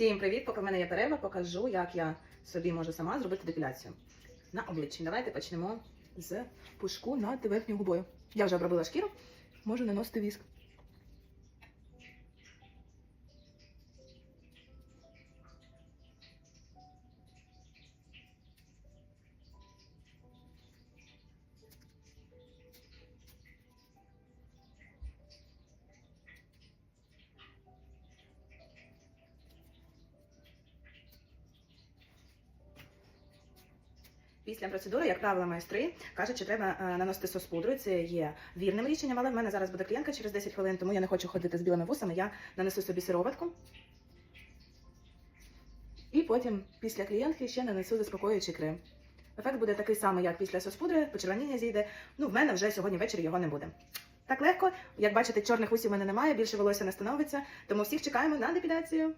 Всім привіт! Поки в мене є перерва, покажу, як я собі можу сама зробити депіляцію на обличчі. Давайте почнемо з пушку над верхньою губою. Я вже обробила шкіру, можу наносити віск. Після процедури, як правило, майстри кажуть, що треба е, наносити сос пудрою. Це є вірним рішенням, але в мене зараз буде клієнтка через 10 хвилин, тому я не хочу ходити з білими вусами. Я нанесу собі сироватку. І потім після клієнтки ще нанесу заспокоюючий крем. Ефект буде такий самий, як після сос-пудри, почервоніння зійде. Ну, в мене вже сьогодні ввечері його не буде. Так легко, як бачите, чорних вусів в мене немає, більше волосся не становиться, тому всіх чекаємо на депіляцію.